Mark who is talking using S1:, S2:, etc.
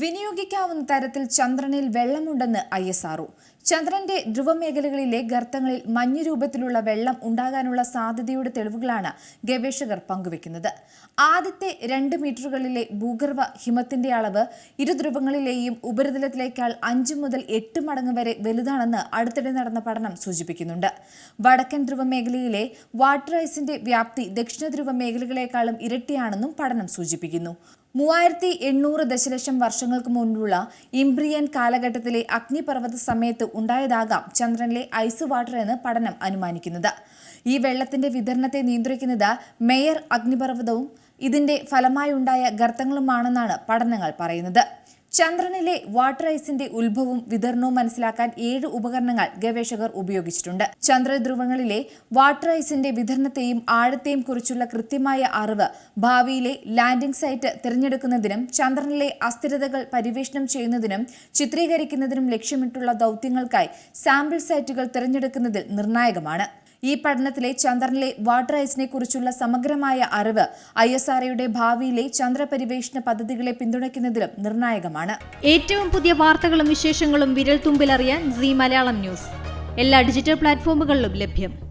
S1: വിനിയോഗിക്കാവുന്ന തരത്തിൽ ചന്ദ്രനിൽ വെള്ളമുണ്ടെന്ന് I S R O ചന്ദ്രന്റെ ധ്രുവമേഖലകളിലെ ഗർത്തങ്ങളിൽ മഞ്ഞ് രൂപത്തിലുള്ള വെള്ളം ഉണ്ടാകാനുള്ള സാധ്യതയുടെ തെളിവുകളാണ് ഗവേഷകർ പങ്കുവെക്കുന്നത്. ആദ്യത്തെ രണ്ട് മീറ്ററുകളിലെ ഭൂഗർഭ ഹിമത്തിന്റെ അളവ് ഇരു ധ്രുവങ്ങളിലെയും ഉപരിതലത്തിലേക്കാൾ അഞ്ച് മുതൽ എട്ട് മടങ്ങ് വരെ വലുതാണെന്ന് അടുത്തിടെ നടന്ന പഠനം സൂചിപ്പിക്കുന്നുണ്ട്. വടക്കൻ ധ്രുവമേഖലയിലെ വാട്ടർ ഐസിന്റെ വ്യാപ്തി ദക്ഷിണ ധ്രുവ മേഖലകളെക്കാളും ഇരട്ടിയാണെന്നും പഠനം സൂചിപ്പിക്കുന്നു. മൂവായിരത്തി എണ്ണൂറ് ദശലക്ഷം വർഷങ്ങൾക്ക് മുൻപുള്ള ഇംബ്രിയൻ കാലഘട്ടത്തിലെ അഗ്നിപർവത സമയത്ത് ഉണ്ടായതാകാം ചന്ദ്രനിലെ ഐസ് വാട്ടർ എന്ന് പഠനം അനുമാനിക്കുന്നത്. ഈ വെള്ളത്തിന്റെ വിതരണത്തെ നിയന്ത്രിക്കുന്നത് മേയർ അഗ്നിപർവതവും ഇതിന്റെ ഫലമായുണ്ടായ ഗർത്തങ്ങളുമാണെന്നാണ് പഠനങ്ങൾ പറയുന്നത്. ചന്ദ്രനിലെ വാട്ടർ ഐസിന്റെ ഉത്ഭവവും വിതരണവും മനസ്സിലാക്കാൻ ഏഴ് ഉപകരണങ്ങൾ ഗവേഷകർ ഉപയോഗിച്ചിട്ടുണ്ട്. ചന്ദ്രധ്രുവങ്ങളിലെ വാട്ടർ ഐസിന്റെ വിതരണത്തെയും ആഴത്തെയും കുറിച്ചുള്ള കൃത്യമായ അറിവ് ഭാവിയിലെ ലാൻഡിംഗ് സൈറ്റ് തിരഞ്ഞെടുക്കുന്നതിനും ചന്ദ്രനിലെ അസ്ഥിരതകൾ പരിവേഷണം ചെയ്യുന്നതിനും ചിത്രീകരിക്കുന്നതിനും ലക്ഷ്യമിട്ടുള്ള ദൗത്യങ്ങൾക്കായി സാമ്പിൾ സൈറ്റുകൾ തിരഞ്ഞെടുക്കുന്നതിൽ നിർണായകമാണ്. ഈ പഠനത്തിലെ ചന്ദ്രനിലെ വാട്ടർ ഐസിനെ കുറിച്ചുള്ള സമഗ്രമായ അറിവ് ഐ എസ് ആർഒയുടെ ഭാവിയിലെ ചന്ദ്രപരിവേഷണ പദ്ധതികളെ പിന്തുണയ്ക്കുന്നതിലും നിർണായകമാണ്.
S2: ഏറ്റവും പുതിയ വാർത്തകളും വിശേഷങ്ങളും വിരൽ തുമ്പിലറിയാൻ സി മലയാളം ന്യൂസ്. എല്ലാ ഡിജിറ്റൽ പ്ലാറ്റ്ഫോമുകളിലും ലഭ്യം.